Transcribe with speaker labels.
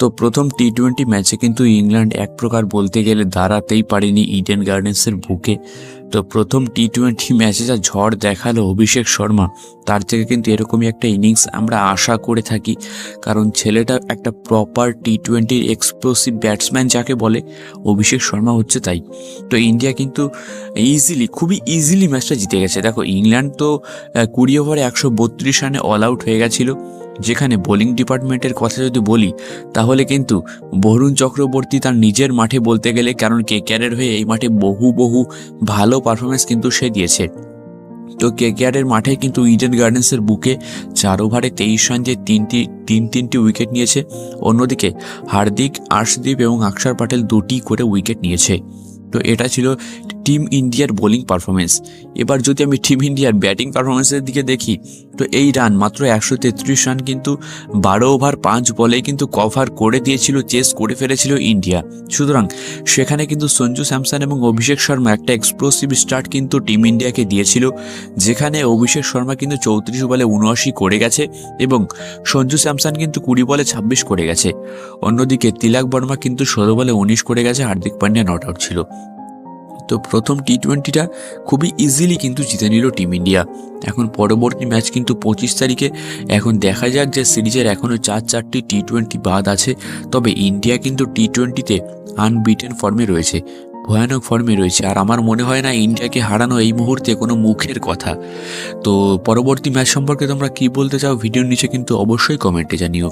Speaker 1: তো প্রথম T twenty ম্যাচে কিন্তু ইংল্যান্ড এক প্রকার বলতে গেলে দাঁড়াতেই পারেনি ইডেন গার্ডেন্সের বুকে। তো প্রথম টি টোয়েন্টি ম্যাচে যা ঝড় দেখাল অভিষেক শর্মা, তার থেকে কিন্তু এরকমই একটা ইনিংস আমরা আশা করে থাকি। কারণ ছেলেটা একটা প্রপার টি টোয়েন্টির এক্সপ্লোসিভ ব্যাটসম্যান যাকে বলে, অভিষেক শর্মা হচ্ছে তাই। তো ইন্ডিয়া কিন্তু ইজিলি খুবই ইজিলি ম্যাচটা জিতে গেছে। দেখো, ইংল্যান্ড তো কুড়ি ওভারে একশো বত্রিশ রানে অল আউট হয়ে গেছিল। যেখানে বোলিং ডিপার্টমেন্টের কথা যদি বলি, তাহলে কিন্তু বরুণ চক্রবর্তী তার নিজের মাঠে বলতে গেলে, কারণ কে ক্যারের হয়ে এই মাঠে বহু বহু ভালো পারফরমেন্স কিন্তু সে দিয়েছে। তো কে কেয়ারের মাঠে কিন্তু ইডেন গার্ডেন্সের বুকে চার ওভারে তেইশ রান যে তিনটি, তিন, তিনটি উইকেট নিয়েছে। অন্যদিকে হার্দিক, আর্শদীপ এবং আকসার পাটেল দুটি করে উইকেট নিয়েছে। তো এটা ছিল টিম ইন্ডিয়ার বোলিং পারফরমেন্স এবার যদি আমি টিম ইন্ডিয়ার ব্যাটিং পারফরমেন্সের দিকে দেখি, তো এই রান মাত্র একশো তেত্রিশ রান কিন্তু বারো ওভার পাঁচ বলে কিন্তু কভার করে দিয়েছিল চেস করে ফেলেছিল ইন্ডিয়া সুতরাং সেখানে কিন্তু সঞ্জু স্যামসন এবং অভিষেক শর্মা একটা এক্সপ্লোসিভ স্টার্ট কিন্তু টিম ইন্ডিয়াকে দিয়েছিল, যেখানে অভিষেক শর্মা কিন্তু চৌত্রিশ বলে উনআশি করে গেছে এবং সঞ্জু স্যামসন কিন্তু কুড়ি বলে ছাব্বিশ করে গেছে। অন্যদিকে তিলাক বর্মা কিন্তু ষোলো বলে উনিশ করে গেছে, হার্দিক পান্ডিয়া নট আউট ছিল। তো প্রথম টি টোয়েন্টিটা খুবই ইজিলি কিন্তু জিতে নিল টিম ইন্ডিয়া এখন পরবর্তী ম্যাচ কিন্তু পঁচিশ তারিখে। এখন দেখা যাক যে সিরিজের এখনও চার চারটি টি টোয়েন্টি বাদ আছে। তবে ইন্ডিয়া কিন্তু টি টোয়েন্টিতে আনবিটেন ফর্মে রয়েছে। ভয়ানক ফর্মে রয়েছে। আর আমার মনে হয় না ইন্ডিয়াকে হারানো এই মুহূর্তে কোনো মুখের কথা। তো পরবর্তী ম্যাচ সম্পর্কে তোমরা কি বলতে চাও ভিডিওর নিচে কিন্তু অবশ্যই কমেন্টে জানিও।